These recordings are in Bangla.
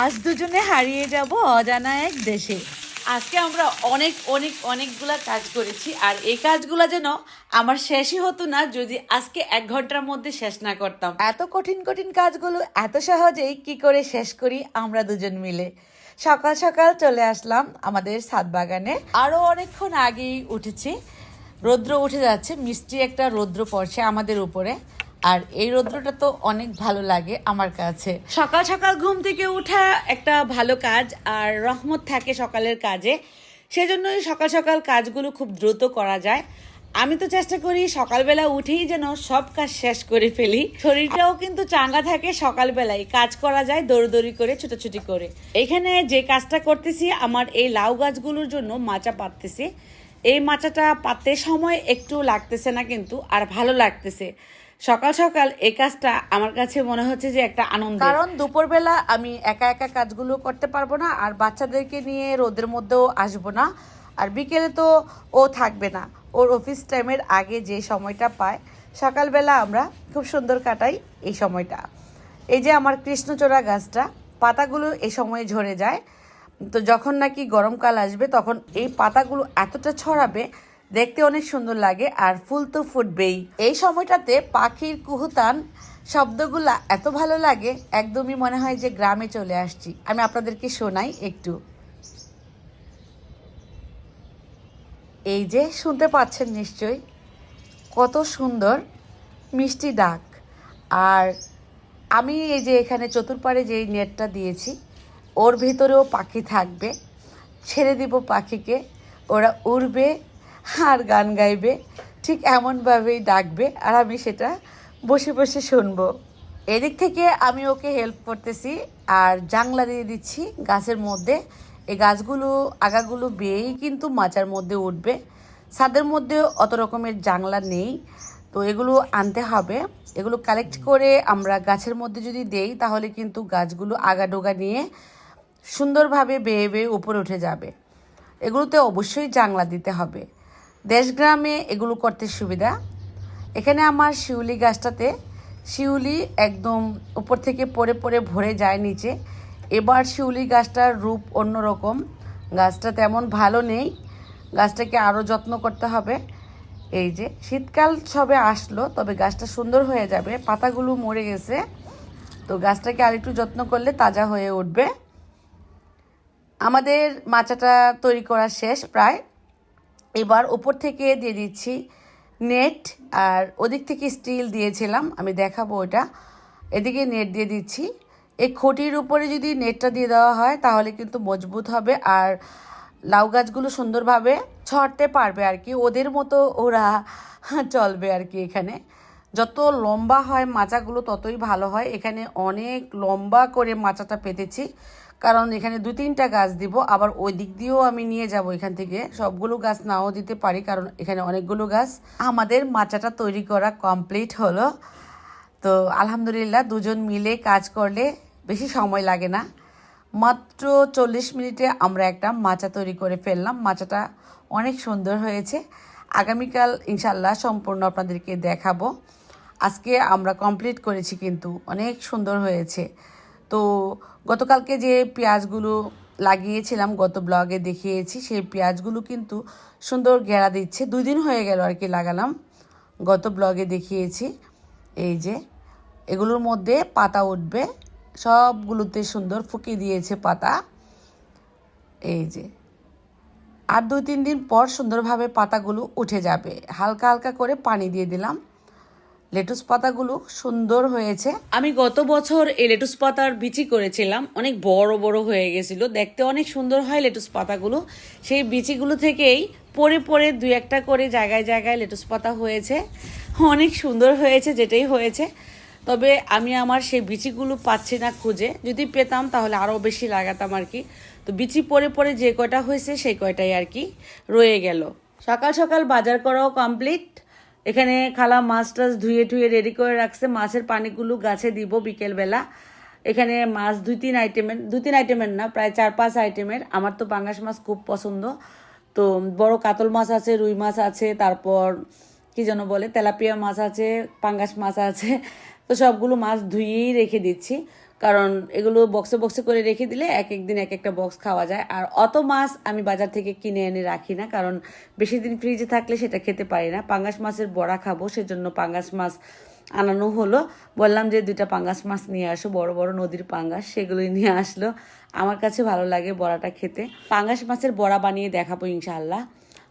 আজ দুজনে হারিয়ে যাব অজানা এক দেশে। আজকে আমরা অনেক অনেক, অনেকগুলা কাজ করেছি আর এই কাজগুলো যেন আমার শেষই হতো না, যদি আজকে এক ঘণ্টার মধ্যে শেষ না করতাম। এত কঠিন কঠিন কাজগুলো এত সহজেই কি করে শেষ করি আমরা দুজন মিলে? সকাল সকাল চলে আসলাম আমাদের ছাদ বাগানে। আরও অনেকক্ষণ আগেই উঠেছি। রৌদ্র উঠে যাচ্ছে, মিষ্টি একটা রৌদ্র পড়ছে আমাদের উপরে। আর এই রৌদ্রটা তো অনেক ভালো লাগে আমার কাছে। সকাল সকাল ঘুম থেকে ওঠা একটা ভালো কাজ, আর রহমত থাকে সকালের কাজে। সেজন্যই সকাল সকাল কাজগুলো খুব দ্রুত করা যায়। আমি তো চেষ্টা করি সকালবেলা উঠেই যেন সব কাজ শেষ করে ফেলি। শরীরটাও কিন্তু চাঙ্গা থাকে সকালবেলায়। কাজ করা যায় দৌড়দৌড়ি করে, ছুটোছুটি করে। এখানে যে কাজটা করতেছি, আমার এই লাউ গাছগুলোর জন্য মাচা পাততেছি। এই মাচাটা পাততে সময় একটু লাগতেছে না কিন্তু, আর ভালো লাগতেছে। সকাল সকাল এই কাজটা আমার কাছে মনে হচ্ছে যে একটা আনন্দ কারণ দুপুরবেলা আমি একা একা কাজগুলো করতে পারব না, আর বাচ্চাদেরকে নিয়ে রোদের মধ্যেও আসব না, আর বিকেলে তো ও থাকবে না। ওর অফিস টাইমের আগে যে সময়টা পায়, সকালবেলা আমরা খুব সুন্দর কাটাই এই সময়টা। এই যে আমার কৃষ্ণচূড়া গাছটা, পাতাগুলো এই সময়ে ঝরে যায়, তো যখন নাকি গরমকাল আসবে তখন এই পাতাগুলো এতটা ছড়াবে দেখতে অনেক সুন্দর লাগে আর ফুল তো ফুটবেই। এই সময়টাতে পাখির কুহুতান শব্দগুলা এত ভালো লাগে, একদমই মনে হয় যে গ্রামে চলে আসছি। আমি আপনাদেরকে শোনাই একটু। এই যে শুনতে পাচ্ছেন নিশ্চয়ই, কত সুন্দর মিষ্টি ডাক। আর আমি এই যে এখানে চতুর্পাড়ে যে নেটটা দিয়েছি, ওর ভেতরেও পাখি থাকবে। ছেড়ে দিব পাখিকে, ওরা উড়বে আর গান গাইবে, ঠিক এমনভাবেই ডাকবে, আর আমি সেটা বসে বসে শুনব। এদিক থেকে আমি ওকে হেল্প করতেছি, আর জাংলা দিয়ে দিচ্ছি গাছের মধ্যে। এই গাছগুলো, আগাগুলো বেয়েই কিন্তু মাচার মধ্যে উঠবে। ছাদের মধ্যে অত রকমের জাংলা নেই, তো এগুলো আনতে হবে। এগুলো কালেক্ট করে আমরা গাছের মধ্যে যদি দেই, তাহলে কিন্তু গাছগুলো আগা ডোগা নিয়ে সুন্দরভাবে বেয়ে বেয়ে উপরে উঠে যাবে। এগুলোতে অবশ্যই জাংলা দিতে হবে। দেশগ্রামে এগুলো করতে সুবিধা। এখানে আমার শিউলি গাছটাতে, শিউলি একদম উপর থেকে পড়ে পড়ে ভরে যায় নিচে। এবার শিউলি গাছটার রূপ অন্যরকম। গাছটা তেমন ভালো নেই। গাছটাকে আরও যত্ন করতে হবে। এই যে, শীতকাল সবে আসলো, তবে গাছটা সুন্দর হয়ে যাবে। পাতাগুলো মরে গেছে। তো গাছটাকে আরেকটু যত্ন করলে তাজা হয়ে উঠবে। আমাদের মাচাটা তৈরি করা শেষ প্রায়। এবার ওপর থেকে দিয়ে দিচ্ছি নেট আর ওদিক থেকে স্টিল দিয়েছিলাম, আমি দেখাবো ওটা। এদিকে নেট দিয়ে দিচ্ছি। এই খুঁটির উপরে যদি নেটটা দিয়ে দেওয়া হয় তাহলে কিন্তু মজবুত হবে আর লাউ গাছগুলো সুন্দরভাবে ছড়তে পারবে আর কি, ওদের মতো ওরা চলবে আর কি এখানে। যত লম্বা হয় মাচাগুলো ততই ভালো হয়। এখানে অনেক লম্বা করে মাচাটা পেতেছি। কারণ এখানে দু তিনটা গাছ দিব, আবার ওই দিক দিয়েও আমি নিয়ে যাব এখান থেকে। সবগুলো গাছ নাও দিতে পারি, কারণ এখানে অনেকগুলো গাছ। আমাদের মাচাটা তৈরি করা কমপ্লিট হলো। তো আলহামদুলিল্লাহ দুজন মিলে কাজ করলে বেশি সময় লাগে না। মাত্র চল্লিশ মিনিটে আমরা একটা মাচা তৈরি করে ফেললাম। মাচাটা অনেক সুন্দর হয়েছে। আগামীকাল ইনশাল্লাহ সম্পূর্ণ আপনাদেরকে দেখাবো। আজকে আমরা কমপ্লিট করেছি কিন্তু, অনেক সুন্দর হয়েছে। তো গতকালকে যে পেঁয়াজগুলো লাগিয়েছিলাম, গত ব্লগে দেখিয়েছি, সেই পেঁয়াজগুলো কিন্তু সুন্দর গেড়া দিচ্ছে। দুই দিন হয়ে গেল আর কি লাগালাম। গত ব্লগে দেখিয়েছি। এই যে, এগুলোর মধ্যে পাতা উঠবে। সবগুলোতে সুন্দর ফুকিয়ে দিয়েছে পাতা। এই যে, আর দুই তিন দিন পর সুন্দরভাবে পাতাগুলো উঠে যাবে। হালকা হালকা করে পানি দিয়ে দিলাম। লেটুস পাতাগুলো সুন্দর হয়েছে। আমি গত বছর এই লেটুস পাতার বিচি করেছিলাম, অনেক বড় বড় হয়ে গেছিল। দেখতে অনেক সুন্দর হয় লেটুস পাতাগুলো। সেই বিচিগুলো থেকেই পরে পরে দু একটা করে জায়গায় জায়গায় লেটুস পাতা হয়েছে। অনেক সুন্দর হয়েছে, যেটাই হয়েছে। তবে আমি আমার সেই বিচিগুলো পাচ্ছি না খুঁজে। যদি পেতাম তাহলে আরও বেশি লাগাতাম আর কি। তো বিচি পরে পরে যে কয়টা হয়েছে সেই কয়টাই আর কি রয়ে গেল। সকাল সকাল বাজার করাও কমপ্লিট এখানে খালা মাছ টাছ ধুয়ে টুয়ে রেডি করে রাখছে। মাছের পানিগুলো গাছে দিব বিকেলবেলা। এখানে মাছ দুই তিন আইটেমের দুই তিন আইটেমের না, প্রায় চার পাঁচ আইটেমের। আমার তো পাঙ্গাস মাছ খুব পছন্দ। তো বড় কাতল মাছ আছে, রুই মাছ আছে, তারপর কি যেন বলে, তেলাপিয়া মাছ আছে, পাঙ্গাস মাছ আছে। তো সবগুলো মাছ ধুয়েই রেখে দিচ্ছি। কারণ এগুলো বক্সে বক্সে করে রেখে দিলে এক এক দিন এক একটা বক্স খাওয়া যায়। আর অত মাছ আমি বাজার থেকে কিনে এনে রাখি না, কারণ বেশি দিন ফ্রিজে থাকলে সেটা খেতে পারি না। পাঙ্গাস মাছের বড়া খাব, সেজন্য পাঙ্গাস মাছ আনানো হলো। বললাম যে দুইটা পাঙ্গাস মাছ নিয়ে আসো, বড় বড় নদীর পাঙ্গাস, সেগুলোই নিয়ে আসলো। আমার কাছে ভালো লাগে বড়াটা খেতে। পাঙ্গাস মাছের বড়া বানিয়ে দেখাবো ইনশাআল্লাহ।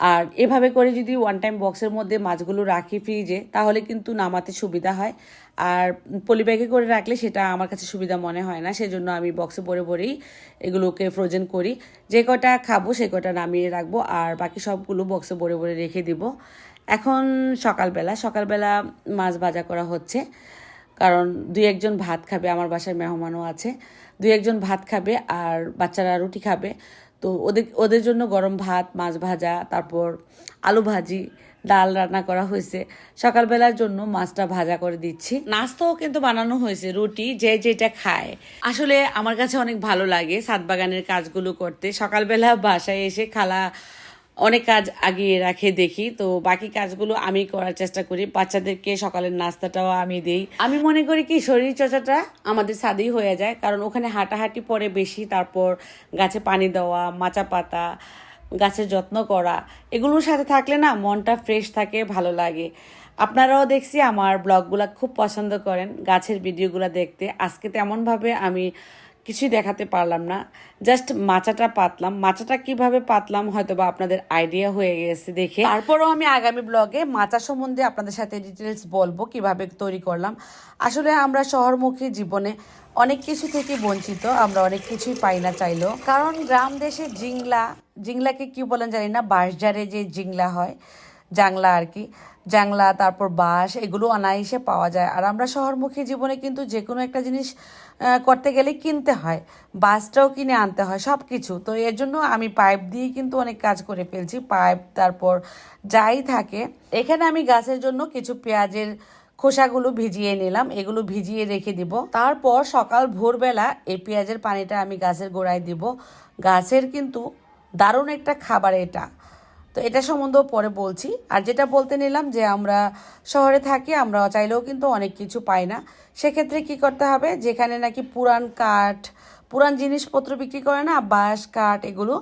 আর এভাবে করে যদি ওয়ান টাইম বক্সের মধ্যে মাছগুলো রাখি ফ্রিজে তাহলে কিন্তু নামাতে সুবিধা হয়। আর পলিব্যাগে করে রাখলে সেটা আমার কাছে সুবিধা মনে হয় না, সেজন্য আমি বক্সে ভরে ভরেই এগুলোকে ফ্রোজেন করি। যে কটা খাব সে কটা নামিয়ে রাখব, আর বাকি সবগুলো বক্সে ভরে ভরে রেখে দিব। এখন সকালবেলা সকালবেলা মাছ ভাজা করা হচ্ছে। কারণ দুই একজন ভাত খাবে, আমার বাসায় মেহমানও আছে। দুই একজন ভাত খাবে আর বাচ্চারা রুটি খাবে। তো ওদের ওদের জন্য গরম ভাত, মাছ ভাজা, তারপর আলু ভাজি, ডাল রান্না করা হয়েছে। সকালবেলার জন্য মাছটা ভাজা করে দিচ্ছি। নাস্তাও কিন্তু বানানো হয়েছে, রুটি, যে যেটা খায়। আসলে আমার কাছে অনেক ভালো লাগে সাত বাগানের কাজগুলো করতে। সকালবেলা বাসায় এসে খালা অনেক কাজ আগিয়ে রাখে দেখি। তো বাকি কাজগুলো আমি করার চেষ্টা করি। বাচ্চাদেরকে সকালের নাস্তাটাও আমি দেই। আমি মনে করি কি শরীর চর্চাটা আমাদের সাদেই হয়ে যায়। কারণ ওখানে হাঁটাহাঁটি পরে বেশি, তারপর গাছে পানি দেওয়া, মাচা পাতা, গাছের যত্ন করা, এগুলোর সাথে থাকলে না মনটা ফ্রেশ থাকে, ভালো লাগে। আপনারাও দেখছি, আমার ব্লগগুলা খুব পছন্দ করেন। গাছের ভিডিওগুলো দেখতে। আজকে তেমনভাবে আমি কিছুই দেখাতে পারলাম না। জাস্ট মাচাটা পাতলাম। মাচাটা কীভাবে পাতলাম হয়তো বা আপনাদের আইডিয়া হয়ে গেছে দেখে। তারপরও আমি আগামী ব্লগে মাচা সম্বন্ধে আপনাদের সাথে ডিটেলস বলব, কীভাবে তৈরি করলাম। আসলে আমরা শহরমুখী জীবনে অনেক কিছু থেকে বঞ্চিত, আমরা অনেক কিছুই পাই না চাইলেও। কারণ গ্রাম দেশে জিংলা, জিংলাকে কি বলেন জানি না, বাঁশঝাড়ে যে জিংলা হয়, জাংলা আর কি, জাংলা, তারপর বাঁশ, এগুলো অনায়াসে পাওয়া যায়। আর আমরা শহরমুখী জীবনে কিন্তু যে কোনো একটা জিনিস করতে গেলে কিনতে হয়। বাসটাও কিনে আনতে হয় সব কিছু তো এর জন্য আমি পাইপ দিয়ে কিন্তু অনেক কাজ করে ফেলছি, পাইপ, তারপর যাই থাকে। এখানে আমি গাছের জন্য কিছু পেঁয়াজের খোসাগুলো ভিজিয়ে নিলাম, এগুলো ভিজিয়ে রেখে দিব। তারপর সকাল ভোরবেলা এই পেঁয়াজের পানিটা আমি গাছের গোড়ায় দিব। গাছের কিন্তু দারুণ একটা খাবার এটা। তো এটা সম্বন্ধেও পরে বলছি। আর যেটা বলতে নিলাম যে আমরা শহরে থাকি, আমরা চাইলেও কিন্তু অনেক কিছু পাই না। সেক্ষেত্রে কি করতে হবে? যেখানে নাকি পুরান কাঠ, পুরান জিনিসপত্র বিক্রি করে না, বাঁশ, কাঠ এগুলো,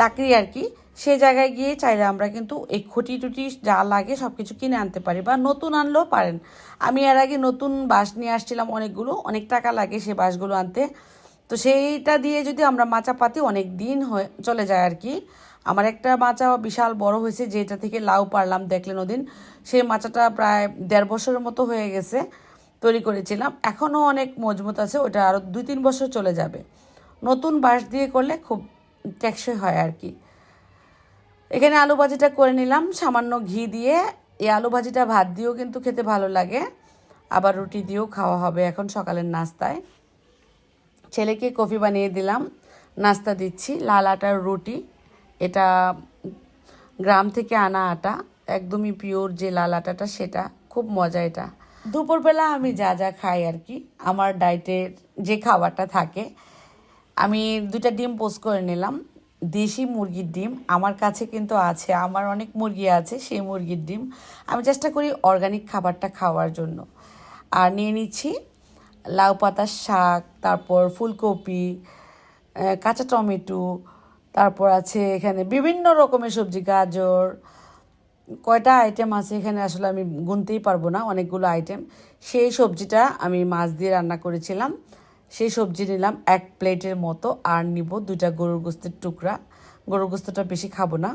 লাকড়ি আর কি, সে জায়গায় গিয়ে চাইলে আমরা কিন্তু এই খুঁটি টুটি যা লাগে সব কিছু কিনে আনতে পারি বা নতুন আনলেও পারেন। আমি এর আগে নতুন বাঁশ নিয়ে আসছিলাম অনেকগুলো, অনেক টাকা লাগে সে বাঁশগুলো আনতে। তো সেইটা দিয়ে যদি আমরা মাচা পাতি অনেক দিন হয়ে চলে যায় আর কি আমার একটা মাচা বিশাল বড় হয়েছে, যেটা থেকে লাউ পারলাম দেখলেন ওদিন। সেই মাচাটা প্রায় দেড় বছরের মতো হয়ে গেছে, তৈরি করেছিলাম। এখনও অনেক মজবুত আছে, ওটা আরও দুই তিন বছর চলে যাবে। নতুন বাঁশ দিয়ে করলে খুব টেকসই হয় আর কি। এখানে আলু ভাজিটা করে নিলাম, সামান্য ঘি দিয়ে। এই আলু ভাজিটা ভাত দিয়েও কিন্তু খেতে ভালো লাগে, আবার রুটি দিয়েও খাওয়া হবে এখন সকালের নাস্তায়। ছেলেকে কফি বানিয়ে দিলাম, নাস্তা দিচ্ছি, লাল আটার রুটি। এটা গ্রাম থেকে আনা আটা, একদমই পিওর যে লাল আটাটা সেটা, খুব মজা এটা। দুপুরবেলা আমি যা যা খাই আর কি, আমার ডায়েটের যে খাবারটা থাকে, আমি দুটা ডিম পোস্ট করে নিলাম। দেশি মুরগির ডিম, আমার কাছে কিন্তু আছে, আমার অনেক মুরগি আছে সেই মুরগির ডিম। আমি চেষ্টা করি অর্গানিক খাবারটা খাওয়ার জন্য। আর নিয়ে নিচ্ছি লাউ পাতার শাক, তারপর ফুলকপি কাঁচা টমেটো তারপর আছে এখানে বিভিন্ন রকমের সবজি, গাজর, কয়টা আইটেম আছে এখানে আসলে আমি গুনতেই পারব না, অনেকগুলো আইটেম সেই সবজিটা আমি মাছ দিয়ে রান্না করেছিলাম। সেই সবজি নিলাম এক প্লেটের মতো আর নিব দুইটা গরুর গোস্তের টুকরা। গরুর গোস্তটা বেশি খাব না,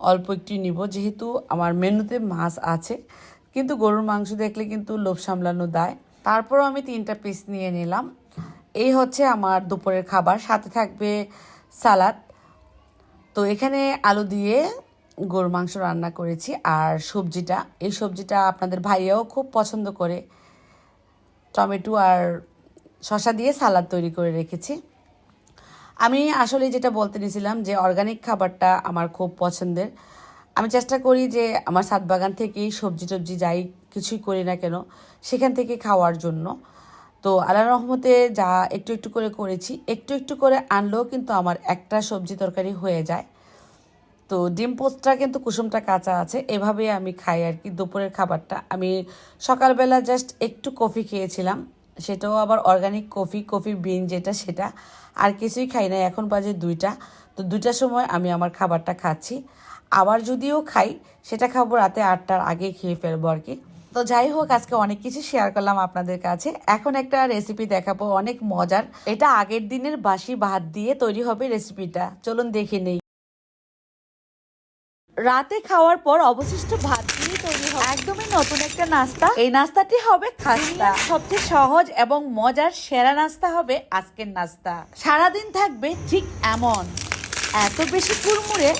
অল্প একটু নিব যেহেতু আমার মেনুতে মাছ আছে। কিন্তু গরুর মাংস দেখলে কিন্তু লোভ সামলানো দায়। তারপরও আমি তিনটা পিস নিয়ে নিলাম। এই হচ্ছে আমার দুপুরের খাবার, সাথে থাকবে সালাদ। তো এখানে আলু দিয়ে গরুর মাংস রান্না করেছি আর সবজিটা। এই সবজিটা আপনাদের ভাইয়াও খুব পছন্দ করে। টমেটো আর শসা দিয়ে সালাদ তৈরি করে রেখেছি। আমি আসলে যেটা বলতে নিয়েছিলাম যে অর্গানিক খাবারটা আমার খুব পছন্দের। আমি চেষ্টা করি যে আমার সাত বাগান থেকেই সবজি টবজি যাই কিছুই করি না কেন, সেখান থেকে খাওয়ার জন্য। তো আল্লাহ রহমতে যা একটু একটু করে করেছি, একটু একটু করে আনলেও কিন্তু আমার একটা সবজি তরকারি হয়ে যায়। তো ডিম পোস্টটা কিন্তু কুসুমটা কাঁচা আছে, এভাবেই আমি খাই আর কি দুপুরের খাবারটা। আমি সকালবেলা জাস্ট একটু কফি খেয়েছিলাম, সেটাও আবার অর্গানিক কফি কফি বিন যেটা সেটা। আর কিছুই খাই না এখন বাজে দুইটা। তো দুইটার সময় আমি আমার খাবারটা খাচ্ছি। আবার যদিও খাই, সেটা খাব রাতে আটটার আগে খেয়ে ফেলব আর কি। তো যাই হোক আজকে অনেক কিছু শেয়ার করলাম আপনাদের কাছে। এখন একটা রেসিপি দেখাবো, অনেক মজার। এটা আগের দিনের বাসি ভাত দিয়ে তৈরি হবে রেসিপিটা চলুন দেখে নেই। রাতে খাওয়ার পর অবশিষ্ট ভাত দিয়ে তৈরি হবে একদমই নতুন একটা নাস্তা। এই নাস্তাটি হবে খাস্তা। সবচেয়ে সহজ এবং মজার সেরা নাস্তা হবে আজকের নাস্তা। সারাদিন থাকবে ঠিক এমন। এত বেশি কুড়মুড়ে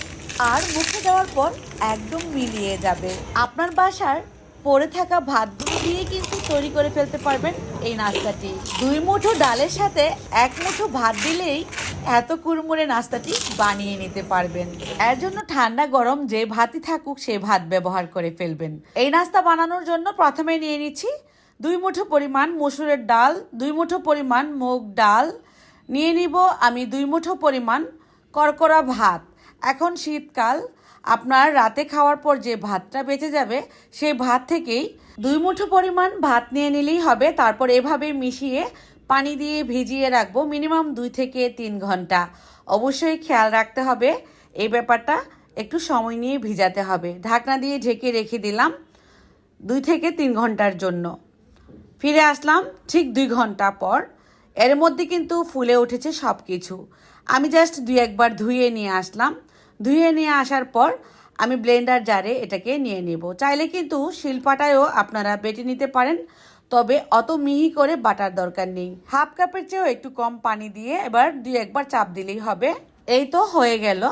আর মুখে দেওয়ার পর একদম মিলিয়ে যাবে। আপনার বাসার পড়ে থাকা ভাতগুলো দিয়ে কিন্তু তৈরি করে ফেলতে পারবেন এই নাস্তাটি। দুই মুঠো ডালের সাথে এক মুঠো ভাত দিলেই এত কুড়মুড়ে নাস্তাটি বানিয়ে নিতে পারবেন। এর জন্য ঠান্ডা গরম যে ভাতই থাকুক সে ভাত ব্যবহার করে ফেলবেন। এই নাস্তা বানানোর জন্য প্রথমে নিয়ে নিচ্ছি দুই মুঠো পরিমাণ মসুরের ডাল, দুই মুঠো পরিমাণ মুগ ডাল। নিয়ে নিব আমি দুই মুঠো পরিমাণ করকরা ভাত। এখন শীতকাল আপনার রাতে খাওয়ার পর যে ভাতটা বেঁচে যাবে, সেই ভাত থেকেই দুই মুঠো পরিমাণ ভাত নিয়ে নিলেই হবে। তারপর এভাবে মিশিয়ে পানি দিয়ে ভিজিয়ে রাখব মিনিমাম দুই থেকে তিন ঘণ্টা। অবশ্যই খেয়াল রাখতে হবে। এই ব্যাপারটা একটু সময় নিয়ে ভিজাতে হবে। ঢাকনা দিয়ে ঢেকে রেখে দিলাম দুই থেকে তিন ঘণ্টার জন্য। ফিরে আসলাম ঠিক দুই ঘণ্টা পর। এর মধ্যে কিন্তু ফুলে উঠেছে সব কিছু আমি জাস্ট দুই একবার ধুয়ে নিয়ে আসলাম। ধুয়ে নিয়ে আসার পর আমি ব্লেন্ডার জারে এটাকে নিয়ে নেব। চাইলে কিন্তু শিলপাটায়ও আপনারা বেটে নিতে পারেন, তবে অত মিহি করে বাটার দরকার নেই। হাফ কাপের চেয়েও একটু কম পানি দিয়ে এবার দুই একবার চাপ দিলেই হবে। এই তো হয়ে গেল।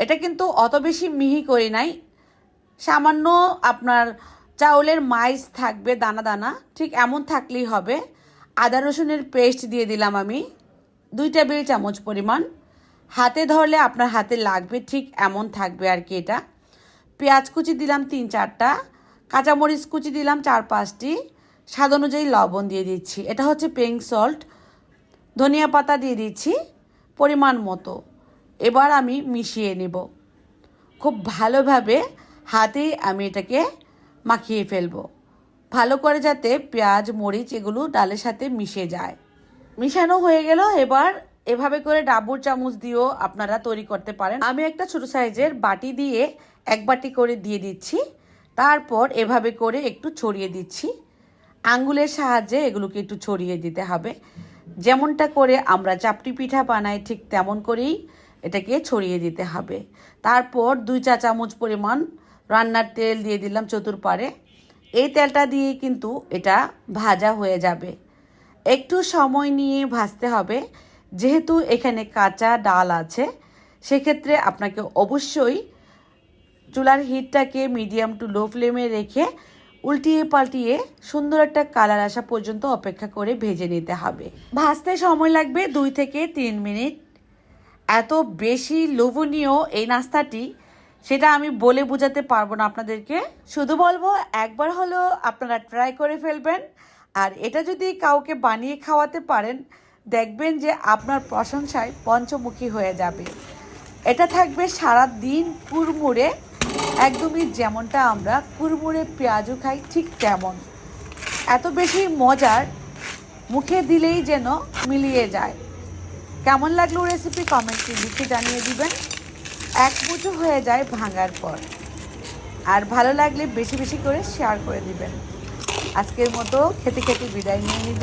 এটা কিন্তু অত বেশি মিহি করি নাই। সামান্য আপনার চাউলের মাইস থাকবে, দানা দানা, ঠিক এমন থাকলেই হবে। আদা রসুনের পেস্ট দিয়ে দিলাম আমি। দুই টেবিল চামচ পরিমাণ। হাতে ধরলে আপনার হাতে লাগবে ঠিক এমন থাকবে আর কি এটা। পেঁয়াজ কুচি দিলাম তিন চারটা, কাঁচামরিচ কুচি দিলাম চার পাঁচটি, স্বাদ অনুযায়ী লবণ দিয়ে দিচ্ছি। এটা হচ্ছে পিঙ্ক সল্ট। ধনিয়া পাতা দিয়ে দিচ্ছি পরিমাণ মতো। এবার আমি মিশিয়ে নেব। খুব ভালোভাবে হাতেই আমি এটাকে মাখিয়ে ফেলব। ভালো করে যাতে পেঁয়াজ, মরিচ এগুলো ডালের সাথে মিশে যায়। মিশানো হয়ে গেল। এবার এভাবে করে ডাবুর চামচ দিয়েও আপনারা তৈরি করতে পারেন। আমি একটা ছোট সাইজের বাটি দিয়ে এক বাটি করে দিয়ে দিচ্ছি। তারপর এভাবে করে একটু ছড়িয়ে দিচ্ছি। আঙ্গুলের সাহায্যে এগুলোকে একটু ছড়িয়ে দিতে হবে। যেমনটা করে আমরা চাপটি পিঠা বানাই, ঠিক তেমন করেই এটাকে ছড়িয়ে দিতে হবে। তারপর দুই চা চামচ পরিমাণ রান্নার তেল দিয়ে দিলাম চতুর্পারে এই তেলটা দিয়ে কিন্তু এটা ভাজা হয়ে যাবে। একটু সময় নিয়ে ভাজতে হবে। যেহেতু এখানে কাঁচা ডাল আছে, সেক্ষেত্রে আপনাকে অবশ্যই চুলার হিটটাকে মিডিয়াম টু লো ফ্লেমে রেখে উল্টিয়ে পাল্টিয়ে সুন্দর একটা কালার আসা পর্যন্ত অপেক্ষা করে ভেজে নিতে হবে। ভাজতে সময় লাগবে দুই থেকে তিন মিনিট। এত বেশি লোভনীয় এই নাস্তাটি, সেটা আমি বলে বোঝাতে পারব না আপনাদেরকে। শুধু বলব, একবার হলেও আপনারা ট্রাই করে ফেলবেন। আর এটা যদি কাউকে বানিয়ে খাওয়াতে পারেন দেখবেন যে আপনার প্রশংসায় পঞ্চমুখী হয়ে যাবে। এটা থাকবে সারা দিন কুড়মুড়ে, একদমই যেমনটা আমরা কুড়মুড়ে পেঁয়াজও খাই ঠিক তেমন। এত বেশি মজার মুখে দিলেই যেন মিলিয়ে যায়। কেমন লাগল রেসিপি কমেন্টে লিখে জানিয়ে দিবেন। এক মুঠো হয়ে যায় ভাঙার পর। আর ভালো লাগলে বেশি বেশি করে শেয়ার করে দিবেন। আজকের মতো খেতে খেতে বিদায় নিয়ে নিব।